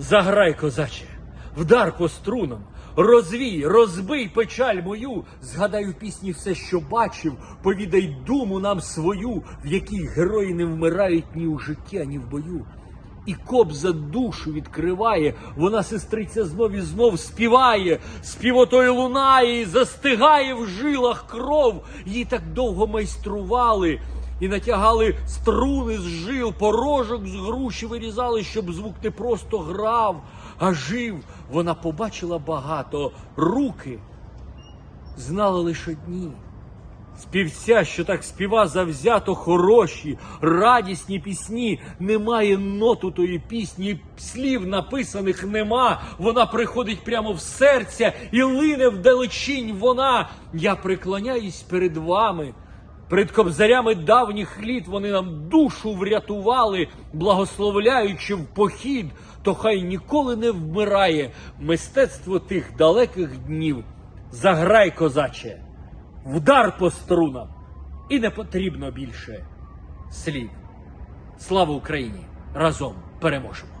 Заграй, козаче, вдар по струнам, розвій, розбий печаль мою, згадай у пісні все, що бачив, повідай думу нам свою, в якій герої не вмирають ні у житті, ні в бою. І кобза душу відкриває, вона сестриця знов і знов співає, співотою лунає, і застигає в жилах кров. Її так довго майстрували і натягали струни з жил, порожок з груші вирізали, щоб звук не просто грав, а жив. Вона побачила багато, руки знала лише одні. Співця, що так співа завзято хороші, радісні пісні, немає ноту тої пісні, слів написаних нема. Вона приходить прямо в серця і лине вдалечінь вона. Я преклоняюсь перед вами. Перед кобзарями давніх літ вони нам душу врятували, благословляючи в похід, то хай ніколи не вмирає мистецтво тих далеких днів. Заграй, козаче! Вдар по струнам, і не потрібно більше слів. Слава Україні! Разом переможемо!